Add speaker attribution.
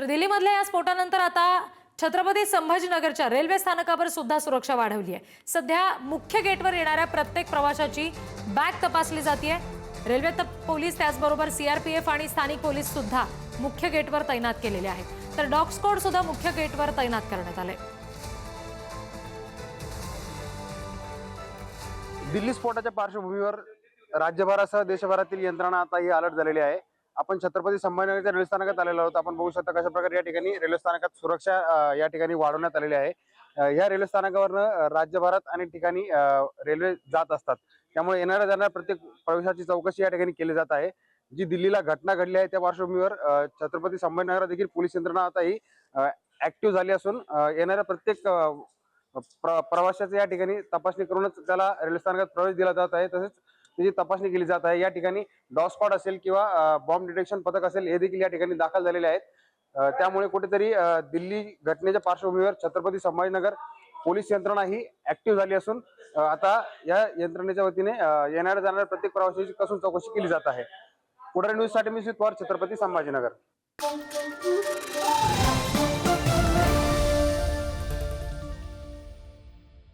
Speaker 1: तर दिल्लीमधल्या या स्फोटानंतर आता छत्रपती संभाजीनगरच्या रेल्वे स्थानकावर सुद्धा सुरक्षा वाढवली आहे. सध्या मुख्य गेटवर येणाऱ्या प्रत्येक प्रवाशाची बॅग तपासली जाते रेल्वे त- पोलीस त्याचबरोबर सीआरपीएफ आणि स्थानिक पोलीस सुद्धा मुख्य गेटवर तैनात केलेले आहेत. तर डॉग स्क्वॉड सुद्धा मुख्य गेटवर तैनात करण्यात आले
Speaker 2: दिल्ली स्फोटाच्या पार्श्वभूमीवर राज्यभरासह देशभरातील यंत्रणा आता ही अलर्ट झालेली आहे. आपण छत्रपती संभाजीनगरच्या रेल्वे स्थानकात आलेलो आहोत. आपण बघू शकता कशा प्रकारे या ठिकाणी रेल्वे स्थानकात सुरक्षा या ठिकाणी वाढवण्यात आलेली आहे. या रेल्वे स्थानकावरनं राज्यभरात अनेक ठिकाणी रेल्वे जात असतात. त्यामुळे येणाऱ्या जाणाऱ्या प्रत्येक प्रवेशाची चौकशी या ठिकाणी केली जात आहे. जी दिल्लीला घटना घडली आहे त्या पार्श्वभूमीवर छत्रपती संभाजीनगर देखील पोलीस यंत्रणा आता ही ऍक्टिव्ह झाली असून येणाऱ्या प्रत्येक अ, प्र- या ठिकाणी तपासणी करूनच त्याला रेल्वे स्थानकात प्रवेश दिला जात आहे. तसेच त्याची तपासणी केली जात आहे. या ठिकाणी डॉग असेल किंवा बॉम्ब डिटेक्शन पथक असेल हे देखील या ठिकाणी दाखल झालेले आहेत. त्यामुळे कुठेतरी दिल्ली घटनेच्या पार्श्वभूमीवर छत्रपती संभाजीनगर पोलीस यंत्रणा ही ऍक्टिव्ह झाली असून आता या यंत्रणेच्या वतीने येणाऱ्या जाणाऱ्या प्रत्येक प्रवाशाची कसून चौकशी केली जात आहे. पुढे न्यूजसाठी मी पवार छत्रपती संभाजीनगर.